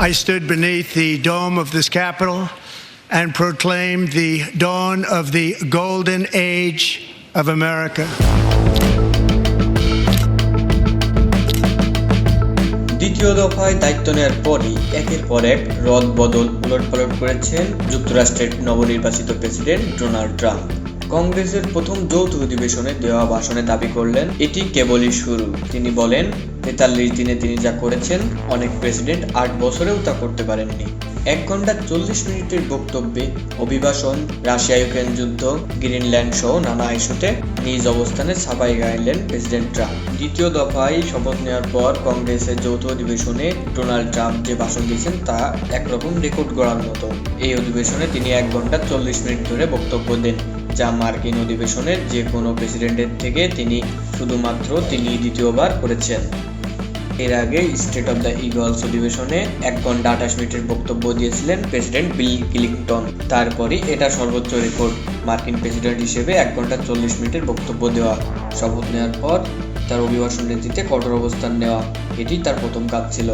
I stood beneath the dome of this Capitol and proclaimed the dawn of the golden age of America. দ্বিতীয় দফায় দায়িত্ব নেওয়ার পরই একের পর এক রদ বদল উলটপালট করেছেন যুক্তরাষ্ট্রের নবনির্বাচিত প্রেসিডেন্ট ডোনাল্ড ট্রাম্প কংগ্রেসের প্রথম যৌথ অধিবেশনে দেওয়া ভাষণে দাবি করলেন, এটি কেবলই শুরু। তিনি বলেন, তেতাল্লিশ দিনে তিনি যা করেছেন, অনেক প্রেসিডেন্ট আট বছরেও তা করতে পারেননি। এক ঘণ্টা চল্লিশ মিনিটের বক্তব্যে অভিভাষণ রাশিয়া ইউক্রেন যুদ্ধ, গ্রিনল্যান্ড সহ নানা ইস্যুতে নিজ অবস্থানে ছাপাই গাইলেন প্রেসিডেন্ট ট্রাম্প। দ্বিতীয় দফায় শপথ নেওয়ার পর কংগ্রেসের যৌথ অধিবেশনে ডোনাল্ড ট্রাম্প যে ভাষণ দিয়েছেন, তা একরকম রেকর্ড করার মতো। এই অধিবেশনে তিনি এক ঘণ্টা চল্লিশ মিনিট ধরে বক্তব্য দেন। যা মার্কিন অধিবেশনের যে কোনো প্রেসিডেন্টের থেকে তিনি শুধুমাত্র তিনি দ্বিতীয়বার করেছেন। এর আগে স্টেট অব দ্য ইগলস অধিবেশনে এক ঘণ্টা আঠাশ মিনিটের বক্তব্য দিয়েছিলেন প্রেসিডেন্ট বিল ক্লিংটন। তারপরই এটা সর্বোচ্চ রেকর্ড, মার্কিন প্রেসিডেন্ট হিসেবে এক ঘণ্টা চল্লিশ মিনিটের বক্তব্য দেওয়া। শপথ নেওয়ার পর তার অভিভাষণ নীতিতে কঠোর অবস্থান নেওয়া, এটি তার প্রথম কাজ ছিল।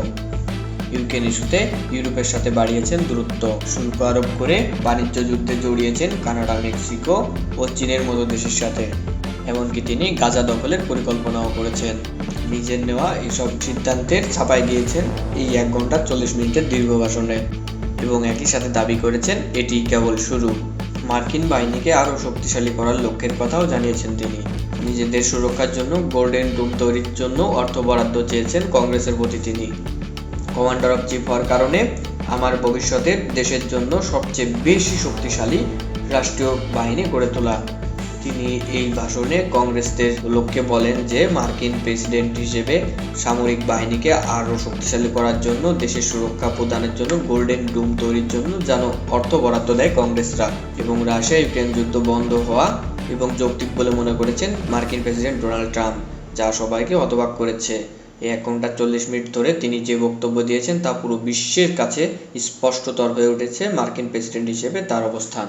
ইউক্রেন ইস্যুতে ইউরোপের সাথে বাড়িয়েছেন দূরত্ব শুল্ক আরোপ করে বাণিজ্য যুদ্ধে জড়িয়েছেন কানাডা, মেক্সিকো ও চীনের মতো দেশের সাথে। এমনকি তিনি গাজা দখলের পরিকল্পনাও করেছেন। নিজের নেওয়া এসব সিদ্ধান্তের ছাপাই দিয়েছেন এই এক ঘণ্টা চল্লিশ মিনিটের দীর্ঘ ভাষণে। এবং একই সাথে দাবি করেছেন, এটি কেবল শুরু। মার্কিন বাহিনীকে আরও শক্তিশালী করার লক্ষ্যের কথাও জানিয়েছেন তিনি। নিজেদের সুরক্ষার জন্য গোল্ডেন রুম তৈরির জন্য অর্থ বরাদ্দ চেয়েছেন কংগ্রেসের প্রতি তিনি। কমান্ডার অফ চিফ হওয়ার কারণে আমার ভবিষ্যতের দেশের জন্য সবচেয়ে বেশি শক্তিশালী রাষ্ট্রীয় বাহিনী গড়ে তোলা। তিনি এই ভাষণে কংগ্রেসদের লোককে বলেন যে, মার্কিন প্রেসিডেন্ট হিসেবে সামরিক বাহিনীকে আরও শক্তিশালী করার জন্য, দেশের সুরক্ষা প্রদানের জন্য, গোল্ডেন ডুম তৈরির জন্য যেন অর্থ বরাদ্দ দেয় কংগ্রেসরা। এবং রাশিয়া ইউক্রেন যুদ্ধ বন্ধ হওয়া এবং যৌক্তিক বলে মনে করেছেন মার্কিন প্রেসিডেন্ট ডোনাল্ড ট্রাম্প, যা সবাইকে হতবাক করেছে। এই এক ঘণ্টা চল্লিশ মিনিট ধরে তিনি যে বক্তব্য দিয়েছেন তা পুরো বিশ্বের কাছে স্পষ্টতর হয়ে উঠেছে মার্কিন প্রেসিডেন্ট হিসেবে তার অবস্থান।